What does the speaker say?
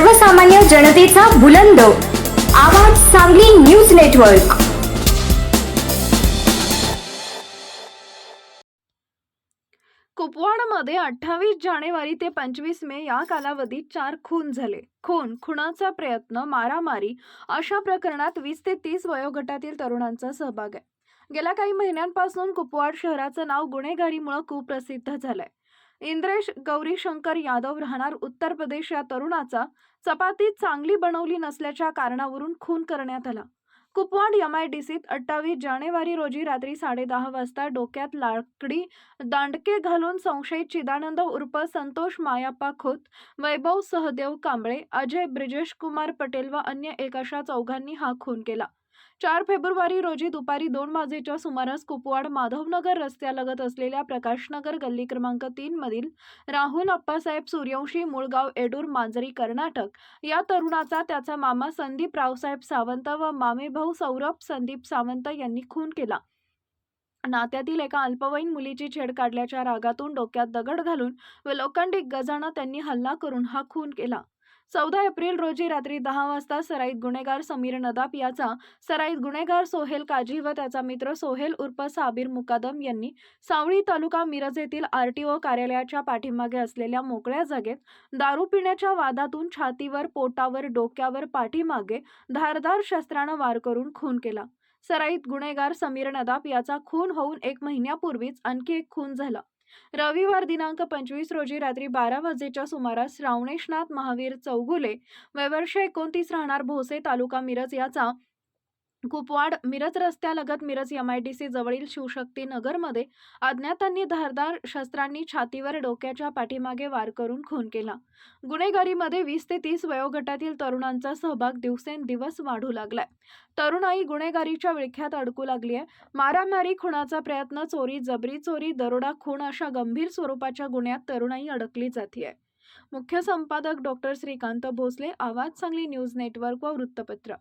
सर्वसामान्य जनतेचा बुलंद. आवाज सांगली न्यूज नेटवर्क. कुपवाडमध्ये अठ्ठावीस जानेवारी ते पंचवीस मे या कालावधीत चार खून झाले. खून खुनाचा प्रयत्न मारामारी अशा प्रकरणात वीस ते तीस वयोगटातील तरुणांचा सहभाग आहे. गेल्या काही महिन्यांपासून कुपवाड शहराचं नाव गुन्हेगारीमुळे कुप्रसिद्ध झालंय. इंद्रेश गौरीशंकर यादव राहणार उत्तर प्रदेश या तरुणाचा चपाती चांगली बनवली नसल्याच्या कारणावरून खून करण्यात आला. कुपवाड सीत अठ्ठावीस जानेवारी रोजी रात्री साडेदहा वाजता डोक्यात लाकडी दांडके घालून संशयित चिदानंद उर्फ संतोष मायाप्पा खोत वैभव सहदेव कांबळे अजय ब्रिजेश कुमार पटेल व अन्य एक अशा चौघांनी हा खून केला. चार फेब्रुवारी रोजी दुपारी दोन वाजेच्या सुमारास कुपवाड माधवनगर रस्त्यालगत असलेल्या प्रकाशनगर गल्ली क्रमांक तीन मधील राहुल अप्पासाहेब सूर्यवंशी मुळगाव एडूर मांजरी कर्नाटक. या तरुणाचा त्याचा मामा संदीप रावसाहेब सावंत व मामेभाऊ सौरभ संदीप सावंत यांनी खून केला. नात्यातील एका अल्पवयीन मुलीची छेड काढल्याच्या रागातून डोक्यात दगड घालून व लोखंडी गजानं त्यांनी हल्ला करून हा खून केला. चौदा एप्रिल रोजी रात्री दहा वाजता सराईत गुन्हेगार समीर नदाप याचा सराईत गुन्हेगार सोहेल काजी व त्याचा मित्र सोहेल उर्फ साबीर मुकादम यांनी सावळी तालुका मिरज येथील आरटीओ कार्यालयाच्या पाठीमागे असलेल्या मोकळ्या जागेत दारू पिण्याच्या वादातून छातीवर पोटावर डोक्यावर पाठीमागे धारदार शस्त्रानं वार करून खून केला. सराईत गुन्हेगार समीर नदाप याचा खून होऊन एक महिन्यापूर्वीच आणखी एक खून झाला. रविवार दिनांक पंचवीस रोजी रात्री बारा वाजेच्या सुमारास रावणेशनाथ महावीर चौगुले वय वर्ष एकोणतीस राहणार भोसे तालुका मिरज याचा कुपवाड मिरज रस्त्यालगत मिरज एमआयडीसी जवळील शिवशक्ती नगरमध्ये अज्ञातांनी धारदार शस्त्रांनी छातीवर डोक्याच्या पाठीमागे वार करून खून केला. गुन्हेगारीमध्ये वीस ते तीस वयोगटातील तरुणांचा सहभाग दिवसेंदिवस वाढू लागलाय. तरुणाई गुन्हेगारीच्या विळख्यात अडकू लागली आहे. मारामारी खुणाचा प्रयत्न चोरी जबरी चोरी दरोडा खून अशा गंभीर स्वरूपाच्या गुन्ह्यात तरुणाई अडकली जाते मुख्य संपादक डॉक्टर श्रीकांत भोसले आवाज सांगली न्यूज नेटवर्क व वृत्तपत्र.